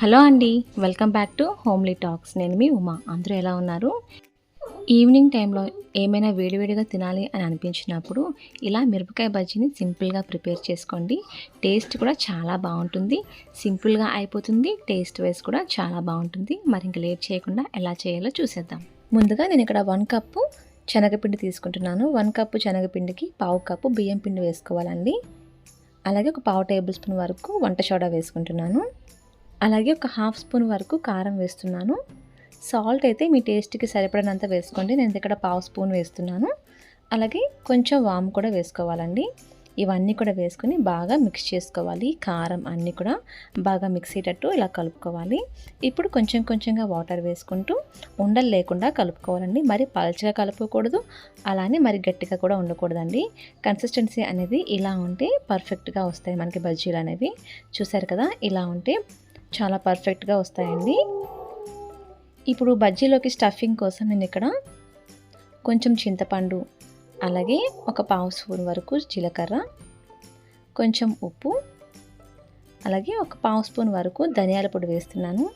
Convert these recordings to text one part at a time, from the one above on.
Hello అండి welcome back to homely talks. నేను మీ ఉమా. అందరూ ఎలా ఉన్నారు? ఈవినింగ్ టైంలో ఏమైనా వేడివేడిగా తినాలి అని అనిపించినప్పుడు ఇలా మిరపకాయ బజ్జీని సింపుల్గా ప్రిపేర్ చేసుకోండి. టేస్ట్ కూడా చాలా బాగుంటుంది. సింపుల్గా అయిపోతుంది. టేస్ట్ వైజ్ కూడా చాలా బాగుంటుంది. మరి ఇంక లేట్ చేయకుండా ఎలా చేయాలో చూసేద్దాం. ముందుగా నేను ఇక్కడ వన్ కప్పు శనగపిండి తీసుకుంటున్నాను. వన్ కప్పు శనగపిండికి పావు కప్పు బియ్యం పిండి వేసుకోవాలండి. అలాగే ఒక పావు టేబుల్ స్పూన్ వరకు వంట సోడా వేసుకుంటున్నాను. అలాగే ఒక హాఫ్ స్పూన్ వరకు కారం వేస్తున్నాను. సాల్ట్ అయితే మీ టేస్ట్కి సరిపడినంత వేసుకోండి. నేను ఇక్కడ పావు స్పూన్ వేస్తున్నాను. అలాగే కొంచెం వామ్ కూడా వేసుకోవాలండి. ఇవన్నీ కూడా వేసుకొని బాగా మిక్స్ చేసుకోవాలి. కారం అన్నీ కూడా బాగా మిక్స్ అయ్యేటట్టు ఇలా కలుపుకోవాలి. ఇప్పుడు కొంచెం కొంచెంగా వాటర్ వేసుకుంటూ ఉండలు లేకుండా కలుపుకోవాలండి. మరి పలచగా కలుపుకోకూడదు. అలానే మరి గట్టిగా కూడా ఉండకూడదండి. కన్సిస్టెన్సీ అనేది ఇలా ఉంటే పర్ఫెక్ట్గా వస్తాయి మనకి బజ్జీలు అనేవి. చూసారు కదా? ఇలా ఉంటే చాలా పర్ఫెక్ట్గా వస్తాయండి. ఇప్పుడు బజ్జీలోకి స్టఫింగ్ కోసం నేను ఇక్కడ కొంచెం చింతపండు అలాగే ఒక పావు స్పూన్ వరకు జీలకర్ర కొంచెం ఉప్పు అలాగే ఒక పావు స్పూన్ వరకు ధనియాల పొడి వేస్తున్నాను.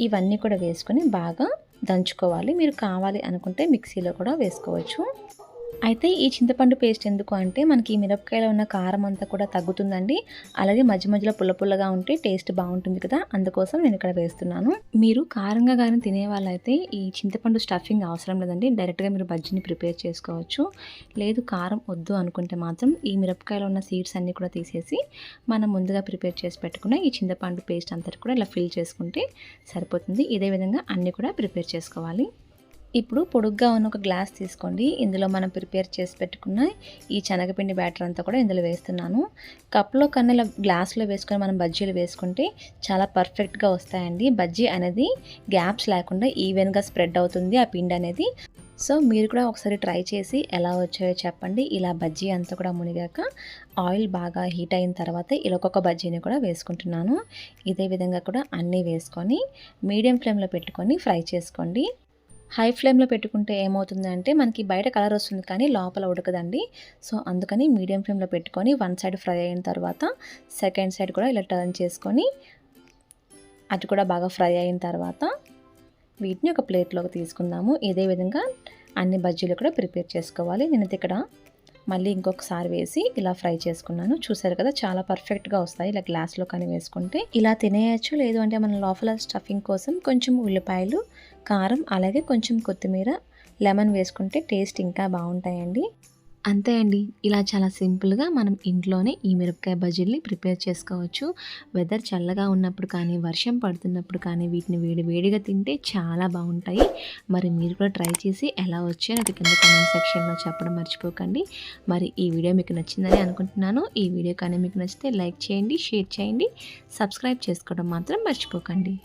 ఇవన్నీ కూడా వేసుకొని బాగా దంచుకోవాలి. మీరు కావాలి అనుకుంటే మిక్సీలో కూడా వేసుకోవచ్చు. అయితే ఈ చింతపండు పేస్ట్ ఎందుకు అంటే మనకి ఈ మిరపకాయలో ఉన్న కారం అంతా కూడా తగ్గుతుందండి. అలాగే మధ్య మధ్యలో పుల్ల పుల్లగా ఉంటే టేస్ట్ బాగుంటుంది కదా. అందుకోసం నేను ఇక్కడ వేస్తున్నాను. మీరు కారంగా కానీ తినే వాళ్ళైతే ఈ చింతపండు స్టఫింగ్ అవసరం లేదండి. డైరెక్ట్గా మీరు బజ్జీని ప్రిపేర్ చేసుకోవచ్చు. లేదు కారం వద్దు అనుకుంటే మాత్రం ఈ మిరపకాయలో ఉన్న సీడ్స్ అన్నీ కూడా తీసేసి మనం ముందుగా ప్రిపేర్ చేసి పెట్టుకున్న ఈ చింతపండు పేస్ట్ అంతా కూడా ఇలా ఫిల్ చేసుకుంటే సరిపోతుంది. ఇదే విధంగా అన్నీ కూడా ప్రిపేర్ చేసుకోవాలి. ఇప్పుడు పొడుగ్గా ఉన్న ఒక గ్లాస్ తీసుకోండి. ఇందులో మనం ప్రిపేర్ చేసి పెట్టుకున్న ఈ శనగపిండి బ్యాటర్ అంతా కూడా ఇందులో వేస్తున్నాను. కప్లో కన్నా ఇలా గ్లాస్లో వేసుకొని మనం బజ్జీలు వేసుకుంటే చాలా పర్ఫెక్ట్గా వస్తాయండి. బజ్జీ అనేది గ్యాప్స్ లేకుండా ఈవెన్గా స్ప్రెడ్ అవుతుంది ఆ పిండి అనేది. సో మీరు కూడా ఒకసారి ట్రై చేసి ఎలా వచ్చాయో చెప్పండి. ఇలా బజ్జీ అంతా కూడా మునిగాక ఆయిల్ బాగా హీట్ అయిన తర్వాత ఇలా ఒక్కొక్క బజ్జీని కూడా వేసుకుంటున్నాను. ఇదే విధంగా కూడా అన్నీ వేసుకొని మీడియం ఫ్లేమ్లో పెట్టుకొని ఫ్రై చేసుకోండి. హై ఫ్లేమ్లో పెట్టుకుంటే ఏమవుతుందంటే మనకి బయట కలర్ వస్తుంది కానీ లోపల ఉడకదండి. సో అందుకని మీడియం ఫ్లేమ్లో పెట్టుకొని వన్ సైడ్ ఫ్రై అయిన తర్వాత సెకండ్ సైడ్ కూడా ఇలా టర్న్ చేసుకొని అది కూడా బాగా ఫ్రై అయిన తర్వాత వీటిని ఒక ప్లేట్లోకి తీసుకుందాము. ఇదే విధంగా అన్ని బజ్జీలు కూడా ప్రిపేర్ చేసుకోవాలి. నేను ఇక్కడ మళ్ళీ ఇంకొకసారి వేసి ఇలా ఫ్రై చేసుకున్నాను. చూసారు కదా చాలా పర్ఫెక్ట్గా వస్తాయి. ఇలా గ్లాస్లో కానీ వేసుకుంటే ఇలా తినేయచ్చు. లేదు అంటే మన లోపల స్టఫింగ్ కోసం కొంచెం ఉల్లిపాయలు కారం అలాగే కొంచెం కొత్తిమీర లెమన్ వేసుకుంటే టేస్ట్ ఇంకా బాగుంటాయండి. అంతే అండి. ఇలా చాలా సింపుల్గా మనం ఇంట్లోనే ఈ మిరపకాయ బజ్జీల్ని ప్రిపేర్ చేసుకోవచ్చు. వెదర్ చల్లగా ఉన్నప్పుడు కానీ వర్షం పడుతున్నప్పుడు కానీ వీటిని వేడి వేడిగా తింటే చాలా బాగుంటాయి. మరి మీరు కూడా ట్రై చేసి ఎలా వచ్చాయో నాకు కింద కామెంట్ సెక్షన్లో చెప్పడం మర్చిపోకండి. మరి ఈ వీడియో మీకు నచ్చిందని అనుకుంటున్నాను. ఈ వీడియో కానీ మీకు నచ్చితే లైక్ చేయండి షేర్ చేయండి. సబ్స్క్రైబ్ చేసుకోవడం మాత్రం మర్చిపోకండి.